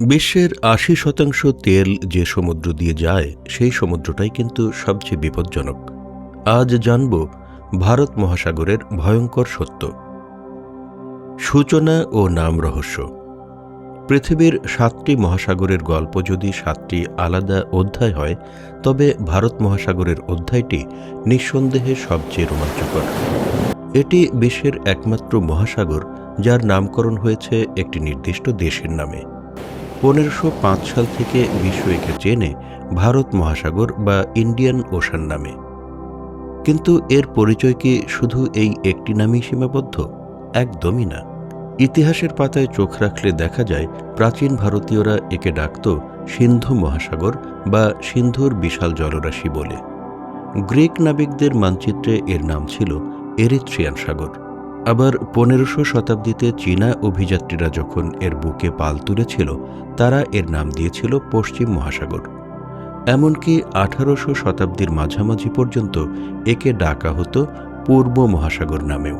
বিশ্বের আশি শতাংশ তেল যে সমুদ্র দিয়ে যায়, সেই সমুদ্রটাই কিন্তু সবচেয়ে বিপজ্জনক। আজ জানব ভারত মহাসাগরের ভয়ঙ্কর সত্য। সূচনা ও নাম রহস্য। পৃথিবীর সাতটি মহাসাগরের গল্প যদি সাতটি আলাদা অধ্যায় হয়, তবে ভারত মহাসাগরের অধ্যায়টি নিঃসন্দেহে সবচেয়ে রোমাঞ্চকর। এটি বিশ্বের একমাত্র মহাসাগর, যার নামকরণ হয়েছে একটি নির্দিষ্ট দেশের নামে। পনেরোশো সাল থেকে বিশ্ব একে চেনে ভারত মহাসাগর বা ইন্ডিয়ান ওশান নামে। কিন্তু এর পরিচয় কি শুধু এই একটি নামেই সীমাবদ্ধ? একদমই না। ইতিহাসের পাতায় চোখ রাখলে দেখা যায়, প্রাচীন ভারতীয়রা একে ডাকত সিন্ধু মহাসাগর বা সিন্ধুর বিশাল জলরাশি বলে। গ্রিক নাবিকদের মানচিত্রে এর নাম ছিল এরিথ্রিয়ান সাগর। আবার পনেরোশো শতাব্দীতে চীনা অভিযাত্রীরা যখন এর বুকে পাল তুলেছিল, তারা এর নাম দিয়েছিল পশ্চিম মহাসাগর। এমনকি আঠারোশো শতাব্দীর মাঝামাঝি পর্যন্ত একে ডাকা হতো পূর্ব মহাসাগর নামেও।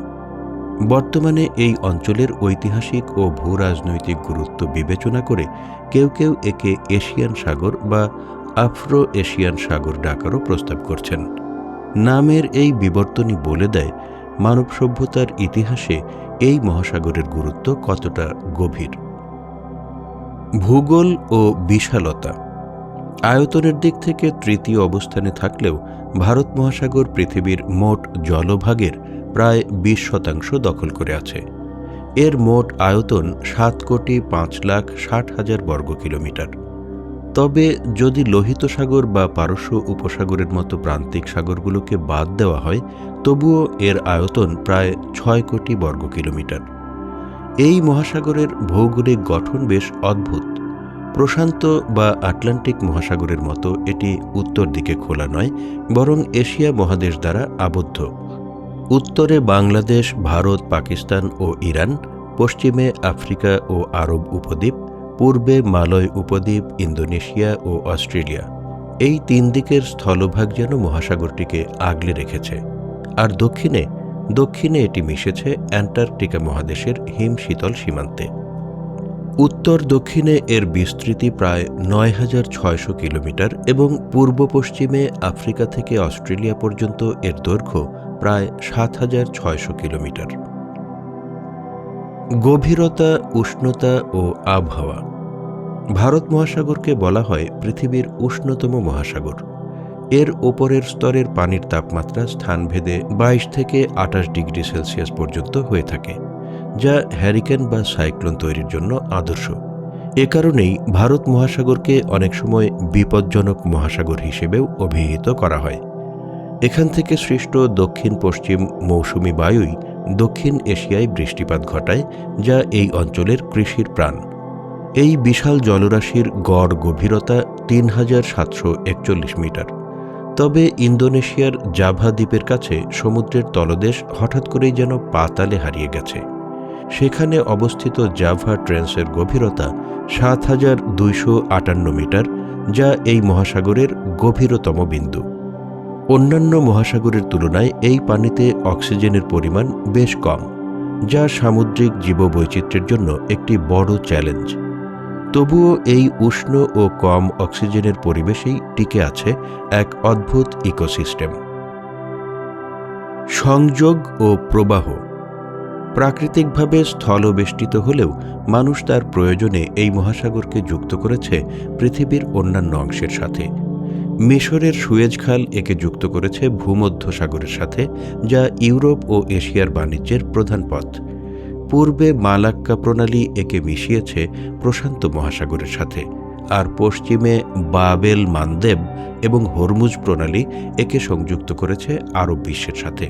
বর্তমানে এই অঞ্চলের ঐতিহাসিক ও ভূরাজনৈতিক গুরুত্ব বিবেচনা করে কেউ কেউ একে এশিয়ান সাগর বা আফ্রো এশিয়ান সাগর ডাকারও প্রস্তাব করছেন। নামের এই বিবর্তনই বলে দেয় মানব সভ্যতার ইতিহাসে এই মহাসাগরের গুরুত্ব কতটা গভীর? ভূগোল ও বিশালতা। আয়তনের দিক থেকে তৃতীয় অবস্থানে থাকলেও ভারত মহাসাগর পৃথিবীর মোট জলভাগের প্রায় বিশ শতাংশ দখল করে আছে। এর মোট আয়তন সাত কোটি পাঁচ লাখ ষাট হাজার বর্গ কিলোমিটার তবে যদি লোহিত সাগর বা পারস্য উপসাগরের মতো প্রান্তিক সাগরগুলোকে বাদ দেওয়া হয়, তবুও এর আয়তন প্রায় ছয় কোটি বর্গ কিলোমিটার। এই মহাসাগরের ভৌগোলিক গঠন বেশ অদ্ভুত। প্রশান্ত বা আটলান্টিক মহাসাগরের মতো এটি উত্তর দিকে খোলা নয়, বরং এশিয়া মহাদেশ দ্বারা আবদ্ধ। উত্তরে বাংলাদেশ, ভারত, পাকিস্তান ও ইরান, পশ্চিমে আফ্রিকা ও আরব উপদ্বীপ পূর্বে মালয় উপদ্বীপ, ইন্দোনেশিয়া ও অস্ট্রেলিয়া। এই তিন দিকের স্থলভাগ যেন মহাসাগরটিকে আগলে রেখেছে। আর দক্ষিণে দক্ষিণে এটি মিশেছে অ্যান্টার্কটিকা মহাদেশের হিম শীতল সীমান্তে। উত্তর দক্ষিণে এর বিস্তৃতি প্রায় নয় হাজার ছয়শো কিলোমিটার এবং পূর্ব পশ্চিমে আফ্রিকা থেকে অস্ট্রেলিয়া পর্যন্ত এর দৈর্ঘ্য প্রায় সাত হাজার ছয়শো কিলোমিটার। গভীরতা, উষ্ণতা ও আবহাওয়া। ভারত মহাসাগরকে বলা হয় পৃথিবীর উষ্ণতম মহাসাগর। এর ওপরের স্তরের পানির তাপমাত্রা স্থানভেদে বাইশ থেকে আঠাশ ডিগ্রি সেলসিয়াস পর্যন্ত হয়ে থাকে, যা হ্যারিকেন বা সাইক্লোন তৈরির জন্য আদর্শ। এ কারণেই ভারত মহাসাগরকে অনেক সময় বিপজ্জনক মহাসাগর হিসেবেও অভিহিত করা হয়। এখান থেকে সৃষ্ট দক্ষিণ পশ্চিম মৌসুমি বায়ুই দক্ষিণ এশিয়ায় বৃষ্টিপাত ঘটায়, যা এই অঞ্চলের কৃষির প্রাণ। এই বিশাল জলরাশির গড় গভীরতা তিন হাজার সাতশো একচল্লিশ মিটার। তবে ইন্দোনেশিয়ার জাভা দ্বীপের কাছে সমুদ্রের তলদেশ হঠাৎ করেই যেন পাতালে হারিয়ে গেছে। সেখানে অবস্থিত জাভা ট্রেন্সের গভীরতা সাত হাজার দুইশো আটান্ন মিটার, যা এই মহাসাগরের গভীরতম বিন্দু। অন্যান্য মহাসাগরের তুলনায় এই পানিতে অক্সিজেনের পরিমাণ বেশ কম, যা সামুদ্রিক জীববৈচিত্র্যের জন্য একটি বড় চ্যালেঞ্জ। তবুও এই উষ্ণ ও কম অক্সিজেনের পরিবেশেই টিকে আছে এক অদ্ভুত ইকোসিস্টেম। সংযোগ ও প্রবাহ। প্রাকৃতিকভাবে স্থলবেষ্টিত হলেও মানুষ তার প্রয়োজনে এই মহাসাগরকে যুক্ত করেছে পৃথিবীর অন্যান্য অংশের সাথে। মিশরের সুয়েজ খাল একে যুক্ত করেছে ভূমধ্য সাগরের সাথে, যা ইউরোপ ও এশিয়ার বাণিজ্যের প্রধান পথ। পূর্বে মালাক্কা প্রণালী একে মিশিয়েছে প্রশান্ত মহাসাগরের সাথে, আর পশ্চিমে বাবেল মানদেব এবং হরমুজ প্রণালী একে সংযুক্ত করেছে আরব বিশ্বের সাথে।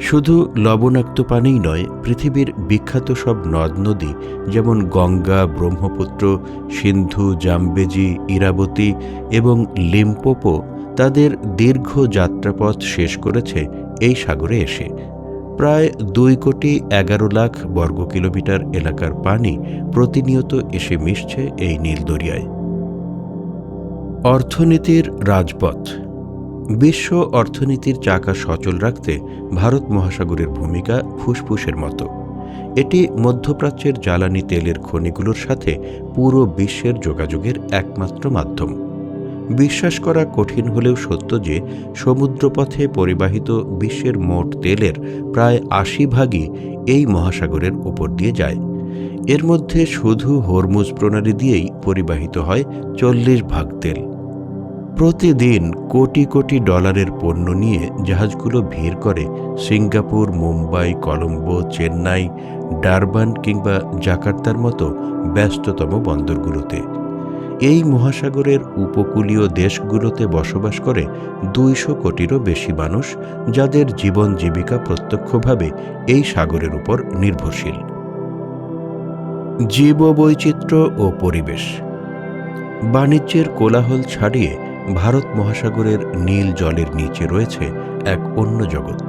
শুধু লবণাক্ত পানিই নয়, পৃথিবীর বিখ্যাত সব নদ নদী, যেমন গঙ্গা, ব্রহ্মপুত্র, সিন্ধু, জামবেজি, ইরাবতী এবং লিম্পোপো, তাদের দীর্ঘ যাত্রাপথ শেষ করেছে এই সাগরে এসে। প্রায় দুই কোটি এগারো লাখ বর্গ কিলোমিটার এলাকার পানি প্রতিনিয়ত এসে মিশছে এই নীলদরিয়ায় অর্থনীতির রাজপথ বিশ্ব অর্থনীতির চাকা সচল রাখতে ভারত মহাসাগরের ভূমিকা ফুসফুসের মতো। এটি মধ্যপ্রাচ্যের জ্বালানি তেলের খনিগুলোর সাথে পুরো বিশ্বের যোগাযোগের একমাত্র মাধ্যম। বিশ্বাস করা কঠিন হলেও সত্য যে, সমুদ্রপথে পরিবাহিত বিশ্বের মোট তেলের প্রায় আশি ভাগই এই মহাসাগরের ওপর দিয়ে যায়। এর মধ্যে শুধু হরমুজ প্রণালী দিয়েই পরিবাহিত হয় চল্লিশ ভাগ তেল। প্রতিদিন কোটি কোটি ডলারের পণ্য নিয়ে জাহাজগুলো ভিড় করে সিঙ্গাপুর, মুম্বাই, কলম্বো, চেন্নাই, ডারবান কিংবা জাকার্তার মতো ব্যস্ততম বন্দরগুলোতে। এই মহাসাগরের উপকূলীয় দেশগুলোতে বসবাস করে দুইশো কোটিরও বেশি মানুষ যাদের জীবন জীবিকা প্রত্যক্ষভাবে এই সাগরের উপর নির্ভরশীল। জীববৈচিত্র্য ও পরিবেশ। বাণিজ্যের কোলাহল ছাড়িয়ে ভারত মহাসাগরের নীল জলের নিচে রয়েছে এক অন্য জগৎ।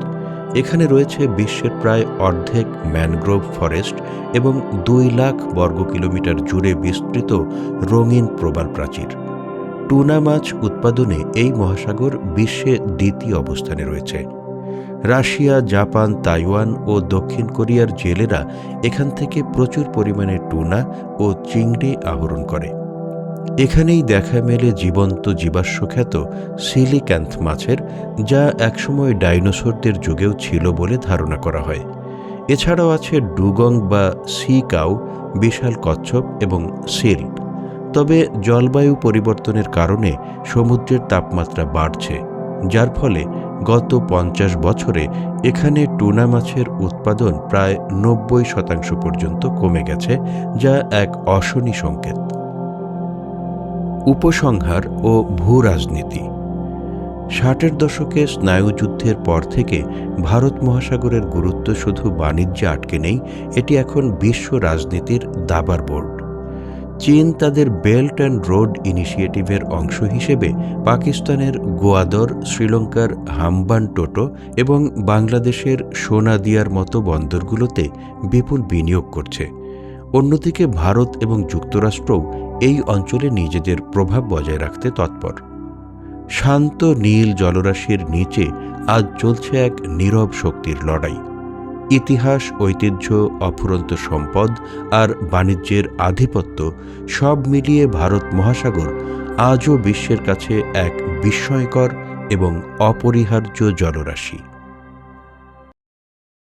এখানে রয়েছে বিশ্বের প্রায় অর্ধেক ম্যানগ্রোভ ফরেস্ট এবং দুই লাখ বর্গ কিলোমিটার জুড়ে বিস্তৃত রঙিন প্রবাল প্রাচীর। টুনা মাছ উৎপাদনে এই মহাসাগর বিশ্বে দ্বিতীয় অবস্থানে রয়েছে। রাশিয়া, জাপান, তাইওয়ান ও দক্ষিণ কোরিয়ার জেলেরা এখান থেকে প্রচুর পরিমাণে টুনা ও চিংড়ি আহরণ করে। এখানেই দেখা মেলে জীবন্ত জীবাশ্ম খ্যাত সিলিক্যান্থ মাছের, যা একসময় ডাইনোসরদের যুগেও ছিল বলে ধারণা করা হয়। এছাড়াও আছে ডুগং বা সি কাউ, বিশাল কচ্ছপ এবং সিল। তবে জলবায়ু পরিবর্তনের কারণে সমুদ্রের তাপমাত্রা বাড়ছে, যার ফলে গত পঞ্চাশ বছরে এখানে টুনা মাছের উৎপাদন প্রায় নব্বই শতাংশ পর্যন্ত কমে গেছে, যা এক অশনি সংকেত। উপসংহার ও ভূ রাজনীতি ষাটের দশকে স্নায়ুযুদ্ধের পর থেকে ভারত মহাসাগরের গুরুত্ব শুধু বাণিজ্যে আটকে নেই, এটি এখন বিশ্ব রাজনীতির দাবার বোর্ড। চীন তাদের বেল্ট অ্যান্ড রোড ইনিশিয়েটিভের অংশ হিসেবে পাকিস্তানের গোয়াদর, শ্রীলঙ্কার হাম্বান টোটো এবং বাংলাদেশের সোনাদিয়ার মতো বন্দরগুলোতে বিপুল বিনিয়োগ করছে। অন্যদিকে ভারত এবং যুক্তরাষ্ট্রও এই অঞ্চলে নিজেদের প্রভাব বজায় রাখতে তৎপর। শান্ত নীল জলরাশির নিচে আজ চলছে এক নীরব শক্তির লড়াই। ইতিহাস, ঐতিহ্য, অফুরন্ত সম্পদ আর বাণিজ্যের আধিপত্য সব মিলিয়ে ভারত মহাসাগর আজও বিশ্বের কাছে এক বিস্ময়কর এবং অপরিহার্য জলরাশি।